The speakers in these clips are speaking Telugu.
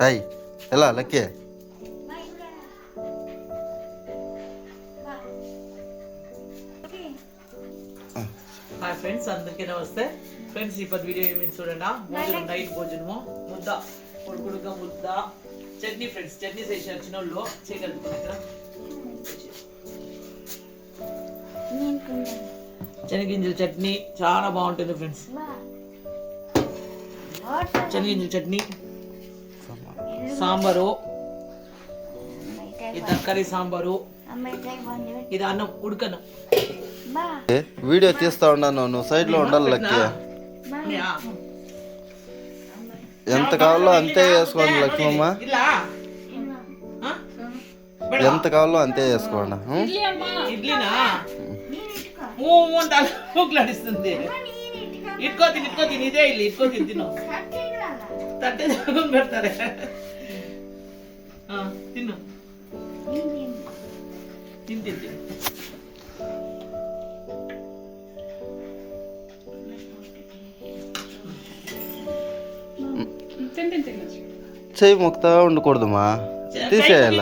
హాయ్ ఎలా లక్కీ? హాయ్ ఫ్రెండ్స్ అందరికీ నమస్తే. ఫ్రెండ్స్ ఇప్పుడు వీడియో మీరు చూడండి. భోజనం నైట్ భోజనము. ముద్ద. కొడుకుడుగా ముద్ద. చట్నీ ఫ్రెండ్స్ చట్నీ చేసి వచ్చిన వాళ్ళు చేయగలుగుతున్నారు శనగింజల చట్నీ చాలా బాగుంటుంది ఫ్రెండ్స్. శనగింజల చట్నీ. సాంబారు ఇది తరకారీ సాంబారు ఇది అన్నం ఉడకను వీడియో తీస్తా ఉన్నాను నువ్వు సైడ్లో ఉండాలి లక్కీ ఎంత కావాలో అంతే వేసుకోండి లక్ష్మమ్మ? ఎంత కావాలో అంతే వేసుకోండి? ఇడ్లీనా ఊ అని తల ఊకులాడిస్తుంది ఇట్టుకో తిని ఇట్టుకో తిని ఇదే ఇల్లు ఇట్టుకో తిని తిను తట్టే తగ్గుని పెడతారే ఆ, తిను తిని తిని తిను చెయ్యి మొక్తా ఉండకూడదమ్మా తీసేయాల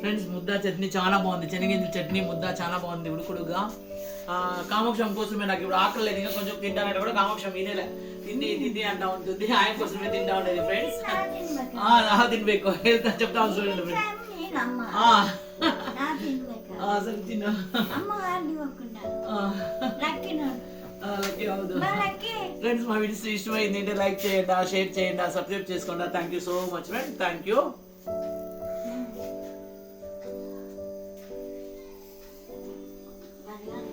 ఫ్రెండ్స్ ముద్దా చట్నీ చాలా బాగుంది. చెనగింజల చట్నీ ముద్దా చాలా బాగుంది. ఉడుకుడుగా. కామాక్షం కోసమే నాకు ఇప్పుడు ఆకలి. లేదు ఇంకా కొంచెం తింటానంటే కూడా కామాక్షం వినేలే తిండి తిండి అంటా ఉంటుంది. ఆయన కోసమే తింటా ఉండేది ఫ్రెండ్స్ నా తినబేకు హెల్త్ చెప్తా చూడండి ఫ్రెండ్స్ అసలు తిన్నా ఫ్రెండ్స్ మా వీడియోస్ ఇష్టమైంది అంటే లైక్ చేయండి షేర్ చేయండి సబ్స్క్రైబ్ చేసుకోండి. Thank you so much friend thank you Yeah.